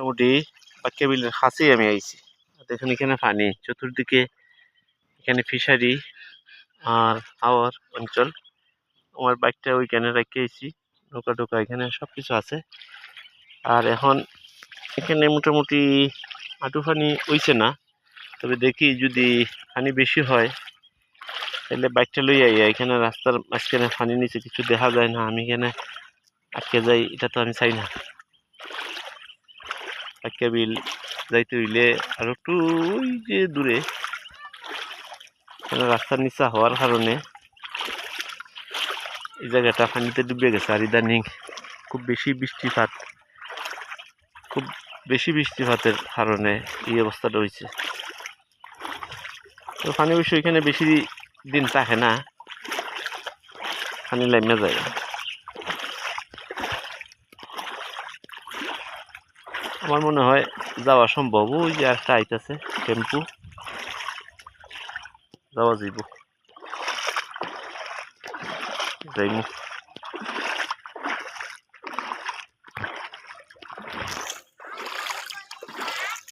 মোটামুটি বাক্যা বিলের কাছেই আমি আইছি। দেখুন এখানে পানি, চতুর্দিকে এখানে ফিশারি আর হাওয়ার অঞ্চল। আমার বাইকটা ওইখানে রেখে আইছি, নৌকা টোকা এখানে সব কিছু আছে। আর এখন এখানে মোটামুটি হাঁটু পানি হইছে না, তবে দেখি যদি পানি বেশি হয়, তাহলে বাইকটা লই আই এখানে রাস্তার মাঝখানে পানি নিচে কিছু দেখা যায় না, আমি এখানে আটকে যাই, এটা তো আমি চাই না। আটকে বিল যাইতে হইলে আর একটু ওই যে দূরে রাস্তার নিচা হওয়ার কারণে এই জায়গাটা পানিতে ডুবে গেছে। আর ইদানিং খুব বেশি বৃষ্টিপাত, খুব বেশি বৃষ্টিপাতের কারণে এই অবস্থাটা হয়েছে। তো পানি অবশ্য এখানে বেশি দিন থাকে না, পানি লাইমে যায় আমার মনে হয় যাওয়া সম্ভব। ওই যে একটা আইতাছে টেম্পু। যাওয়া যাইব। যাইমু।